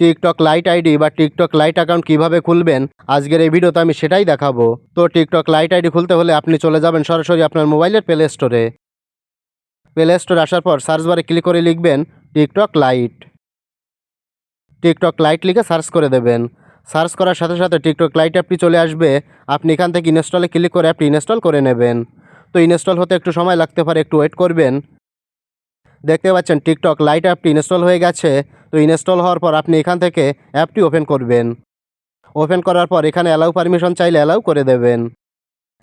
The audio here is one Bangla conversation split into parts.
টিকটক লাইট আইডি বা টিকটক লাইট অ্যাকাউন্ট কীভাবে খুলবেন? আজকের এই ভিডিওতে আমি সেটাই দেখাবো। তো টিকটক লাইট আইডি খুলতে হলে আপনি চলে যাবেন সরাসরি আপনার মোবাইলের প্লে স্টোরে প্লে স্টোরে আসার পর সার্চ বারে ক্লিক করে লিখবেন টিকটক লাইট। টিকটক লাইট লিখে সার্চ করে দেবেন। সার্চ করার সাথে সাথে টিকটক লাইট অ্যাপটি চলে আসবে। আপনি এখান থেকে ইনস্টলে ক্লিক করে অ্যাপটি ইনস্টল করে নেবেন। তো ইনস্টল হতে একটু সময় লাগতে পারে, একটু ওয়েট করবেন। দেখতে পাচ্ছেন টিকটক লাইট অ্যাপটি ইনস্টল হয়ে গেছে। তো ইনস্টল হওয়ার পর আপনি এখান থেকে অ্যাপটি ওপেন করবেন। ওপেন করার পর এখানে অ্যালাউ পারমিশন চাইলে অ্যালাউ করে দেবেন।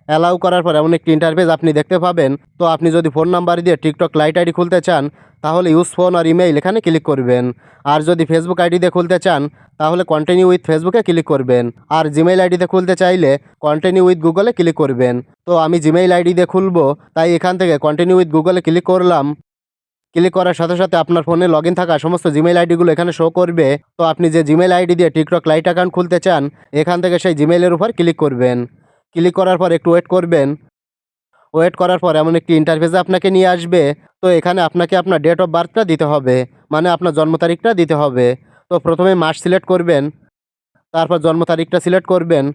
অ্যালাউ করার পর এমন একটি ইন্টারফেস আপনি দেখতে পাবেন। তো আপনি যদি ফোন নাম্বার দিয়ে টিকটক লাইট আইডি খুলতে চান, তাহলে ইউজ ফোন আর ইমেইল এখানে ক্লিক করবেন। আর যদি ফেসবুক আইডি দিয়ে খুলতে চান, তাহলে কন্টিনিউ উইথ ফেসবুকে ক্লিক করবেন। আর জিমেইল আইডিতে খুলতে চাইলে কন্টিনিউ উইথ গুগলে ক্লিক করবেন। তো আমি জিমেইল আইডি দিয়ে খুলবো, তাই এখান থেকে কন্টিনিউ উইথ গুগলে ক্লিক করলাম। ক্লিক করার সাথে সাথে আপনার ফোনে লগ থাকা সমস্ত জিমেল আইডিগুলো এখানে শো করবে। তো আপনি যে জিমেল আইডি দিয়ে টিকটক লাইট অ্যাকাউন্ট খুলতে চান, এখান থেকে সেই জিমেলের উপর ক্লিক করবেন। ক্লিক করার পর একটু ওয়েট করবেন। ওয়েট করার পর এমন একটি ইন্টারফেসে আপনাকে নিয়ে আসবে। তো এখানে আপনাকে আপনার ডেট অফ বার্থটা দিতে হবে মানে আপনার জন্ম তারিখটা দিতে হবে। তো প্রথমে মাস সিলেক্ট করবেন, তারপর জন্ম তারিখটা সিলেক্ট করবেন।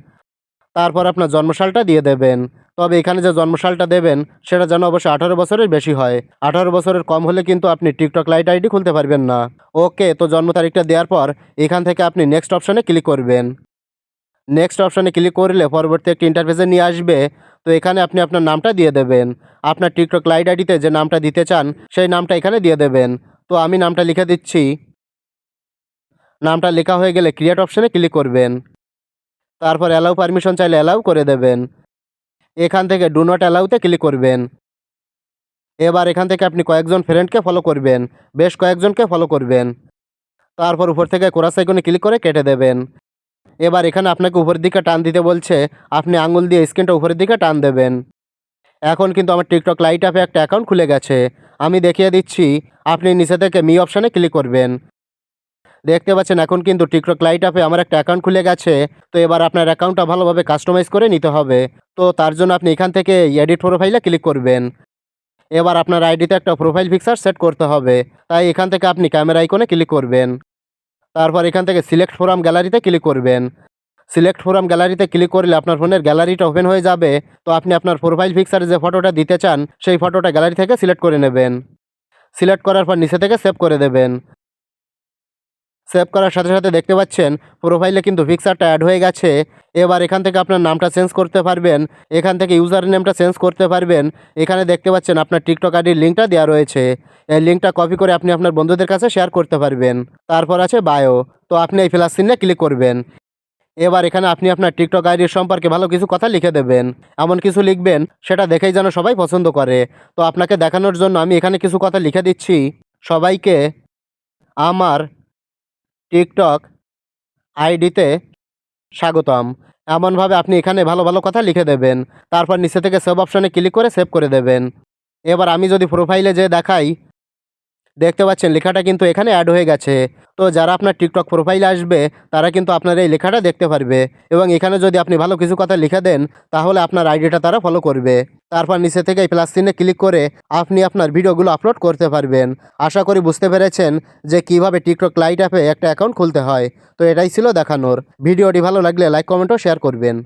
তারপর আপনার জন্মসালটা দিয়ে দেবেন। তবে এখানে যে জন্মসালটা দেবেন, সেটা যেন অবশ্যই আঠারো বছরের বেশি হয়। আঠারো বছরের কম হলে কিন্তু আপনি টিকটক লাইট আইডি খুলতে পারবেন না। ওকে, তো জন্ম তারিখটা দেওয়ার পর এখান থেকে আপনি নেক্সট অপশানে ক্লিক করবেন। নেক্সট অপশানে ক্লিক করলে পরবর্তী একটি ইন্টারফেসে নিয়ে আসবে। তো এখানে আপনি আপনার নামটা দিয়ে দেবেন। আপনার টিকটক লাইট আইডিতে যে নামটা দিতে চান, সেই নামটা এখানে দিয়ে দেবেন। তো আমি নামটা লিখে দিচ্ছি। নামটা লেখা হয়ে গেলে ক্রিয়েট অপশানে ক্লিক করবেন। তারপর অ্যালাউ পারমিশন চাইলে অ্যালাউ করে দেবেন। এখান থেকে ডু নট অ্যালাউতে ক্লিক করবেন। এবার এখান থেকে আপনি কয়েকজন ফ্রেন্ডকে ফলো করবেন। বেশ কয়েকজনকে ফলো করবেন। তারপর উপর থেকে কোরাস আইকনে ক্লিক করে কেটে দেবেন। এবার এখানে আপনাকে উপরের দিকে টান দিতে বলছে, আপনি আঙুল দিয়ে স্ক্রিনটা উপরের দিকে টান দেবেন। এখন কিন্তু আমার টিকটক লাইট অ্যাপে একটা অ্যাকাউন্ট খুলে গেছে। আমি দেখিয়ে দিচ্ছি, আপনি নিচে থেকে মি অপশানে ক্লিক করবেন। দেখতে পাচ্ছেন, এখন কিন্তু টিকটক লাইট অ্যাপে আমার একটা অ্যাকাউন্ট খুলে গেছে। তো এবার আপনার অ্যাকাউন্টটা ভালোভাবে কাস্টমাইজ করে নিতে হবে। তো তার জন্য আপনি এখান থেকে এডিট প্রোফাইলে ক্লিক করবেন। এবার আপনার আইডিতে একটা প্রোফাইল পিকচার সেট করতে হবে। তাই এখান থেকে আপনি ক্যামেরা আইকনে ক্লিক করবেন। তারপর এখান থেকে সিলেক্ট ফোরাম গ্যালারিতে ক্লিক করবেন। সিলেক্ট ফোরাম গ্যালারিতে ক্লিক করলে আপনার ফোনের গ্যালারিটা ওপেন হয়ে যাবে। তো আপনি আপনার প্রোফাইল পিকচারে যে ফটোটা দিতে চান, সেই ফটোটা গ্যালারি থেকে সিলেক্ট করে নেবেন। সিলেক্ট করার পর নিচে থেকে সেভ করে দেবেন। সেভ করার সাথে সাথে দেখতে পাচ্ছেন প্রোফাইলে কিন্তু পিকচারটা অ্যাড হয়ে গেছে। এবার এখান থেকে আপনার নামটা চেঞ্জ করতে পারবেন, এখান থেকে ইউজার নেমটা চেঞ্জ করতে পারবেন। এখানে দেখতে পাচ্ছেন আপনার টিকটক আইডির লিঙ্কটা দেওয়া রয়েছে। এই লিঙ্কটা কপি করে আপনি আপনার বন্ধুদের কাছে শেয়ার করতে পারবেন। তারপর আছে বায়ো তো আপনি এই প্লাস চিহ্নে ক্লিক করবেন। এবার এখানে আপনি আপনার টিকটক আইডির সম্পর্কে ভালো কিছু কথা লিখে দেবেন। এমন কিছু লিখবেন, সেটা দেখেই যেন সবাই পছন্দ করে। তো আপনাকে দেখানোর জন্য আমি এখানে কিছু কথা লিখে দিচ্ছি। সবাইকে আমার টিকটক আইডিতে স্বাগতম। এমনভাবে আপনি এখানে ভালো ভালো কথা লিখে দেবেন, তারপর নিচে থেকে সেভ অপশানে ক্লিক করে সেভ করে দেবেন। এবার আমি যদি প্রোফাইলে যে দেখাই, দেখতে পাচ্ছেন লেখাটা কিন্তু এখানে অ্যাড হয়ে গেছে। তো যারা আপনার টিকটক প্রোফাইলে আসবে, তারা কিন্তু আপনার এই লেখাটা দেখতে পারবে। এবং এখানে যদি আপনি ভালো কিছু কথা লিখে দেন, তাহলে আপনার আইডিটা তারা ফলো করবে। তারপর নিচে থেকে এই প্লাস চিহ্নে ক্লিক করে আপনি আপনার ভিডিওগুলো আপলোড করতে পারবেন। আশা করি বুঝতে পেরেছেন যে কীভাবে টিকটক লাইট অ্যাপে একটা অ্যাকাউন্ট খুলতে হয়। তো এটাই ছিল দেখানোর। ভিডিওটি ভালো লাগলে লাইক কমেন্ট ও শেয়ার করবেন।